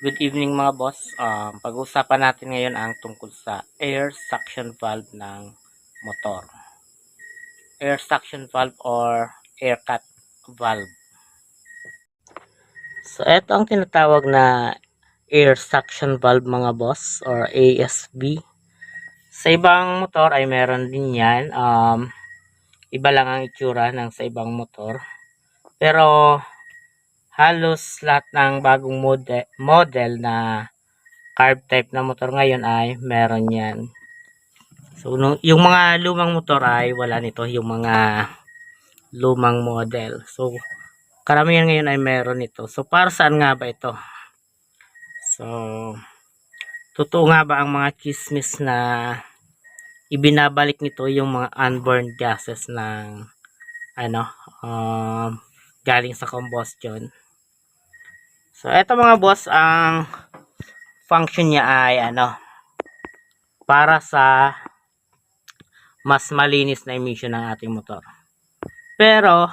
Good evening mga boss. Um, pag-uusapan natin ngayon ang tungkol sa air suction valve ng motor. Air suction valve or air cut valve. So ito ang tinatawag na air suction valve mga boss or ASV. Sa ibang motor ay meron din yan. Um, iba lang ang itsura ng sa ibang motor. Pero halos lahat ng bagong model, model na carb type na motor ngayon ay meron yan. So, nung, yung mga lumang motor ay wala nito, yung mga lumang model. So, karamihan ngayon ay meron nito. So, para saan nga ba ito? So, totoo nga ba ang mga chismis na ibinabalik nito yung mga unburned gases ng ano, um, galing sa combustion. So, eto mga boss, ang function niya ay ano, para sa mas malinis na emission ng ating motor. Pero,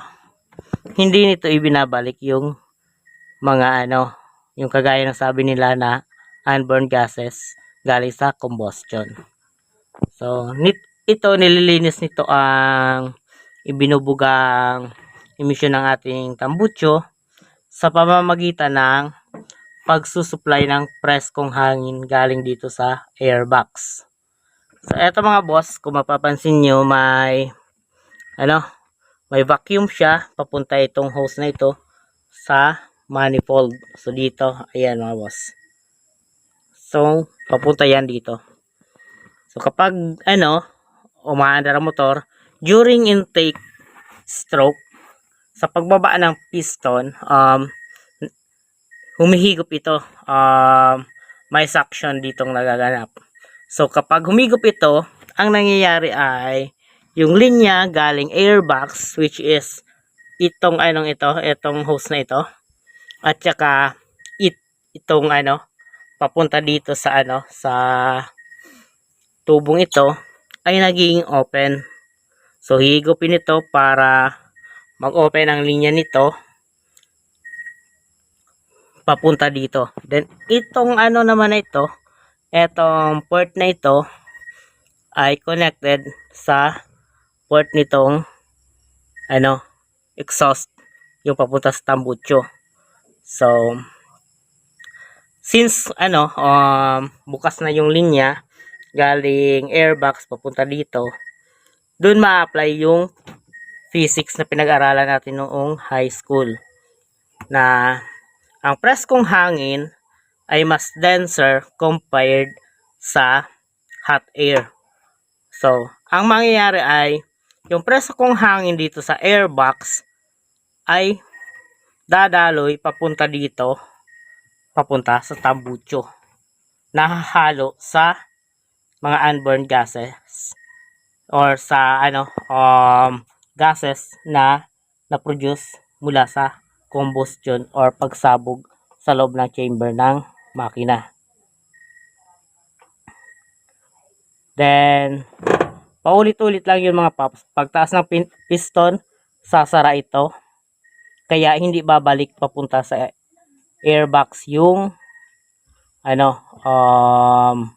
hindi nito ibinabalik yung mga ano, yung kagaya ng sabi nila na unburned gases galing sa combustion. So, nit ito nililinis nito ang ibinubugang emission ng ating tambucho sa pamamagitan ng pagsusupply ng preskong hangin galing dito sa airbox. So, eto mga boss, kung mapapansin nyo, may, ano, may vacuum siya, papunta itong hose na ito sa manifold. So, dito, ayan mga boss. So, papunta yan dito. So, kapag, ano, umaandar ang motor, during intake stroke, sa pagbaba ng piston, um, humihigop ito. Um, may suction ditong nagaganap. So, kapag humigop ito, ang nangyayari ay yung linya galing airbox, which is itong anong ito, itong hose na ito, at saka it, itong ano, papunta dito sa ano, sa tubong ito, ay naging open. So, higupin ito para mag-open ang linya nito papunta dito. Then, itong ano naman na ito, etong port na ito ay connected sa port nitong ano, exhaust yung papunta sa tambucho. So, since ano, um, bukas na yung linya galing airbox papunta dito, dun ma-apply yung physics na pinag-aralan natin noong high school na ang preskong hangin ay mas denser compared sa hot air. So, ang mangyayari ay yung preskong hangin dito sa airbox ay dadaloy papunta dito papunta sa tambucho nahahalo sa mga unburned gases or sa ano um gases na na-produce mula sa combustion or pagsabog sa loob ng chamber ng makina. Then, paulit-ulit lang yung mga pops. Pagtaas ng piston, sasara ito. Kaya hindi babalik papunta sa airbox yung ano, um,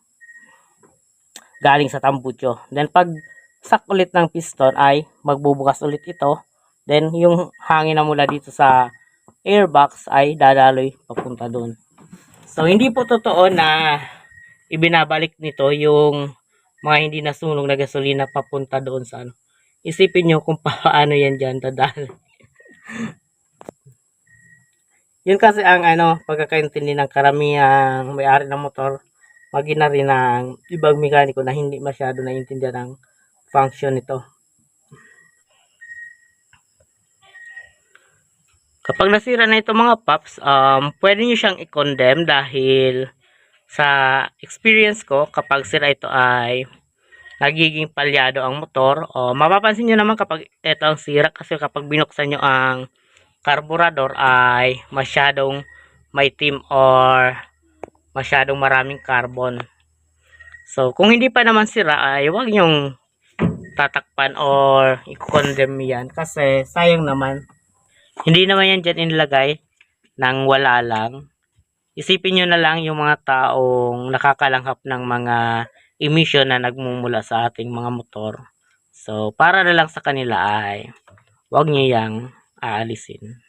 galing sa tambucho. Then, pag sak ulit ng piston ay magbubukas ulit ito. Then, yung hangin na mula dito sa airbox ay dadaloy papunta doon. So, hindi po totoo na ibinabalik nito yung mga hindi nasunog na gasolina papunta doon sa ano. Isipin nyo kung paano yan dyan dadaloy. Yun kasi ang ano, pagkakaintindi ng karamihang may-ari ng motor, magina rin ng ibang mekaniko na hindi masyado naiintindihan ng function nito. Kapag nasira na ito mga paps, um, pwede nyo siyang i-condemn dahil sa experience ko, kapag sira ito ay nagiging palyado ang motor. O, mapapansin nyo naman kapag ito ang sira kasi kapag binuksan nyo ang carburetor ay masyadong maitim or masyadong maraming carbon. So, kung hindi pa naman sira ay huwag nyong tatakpan or i-condemn yan kasi sayang naman. Hindi naman yan dyan inilagay nang wala lang. isipin nyo na lang yung mga taong nakakalanghap ng mga emission na nagmumula sa ating mga motor. So, para na lang sa kanila ay wag nyo yang aalisin.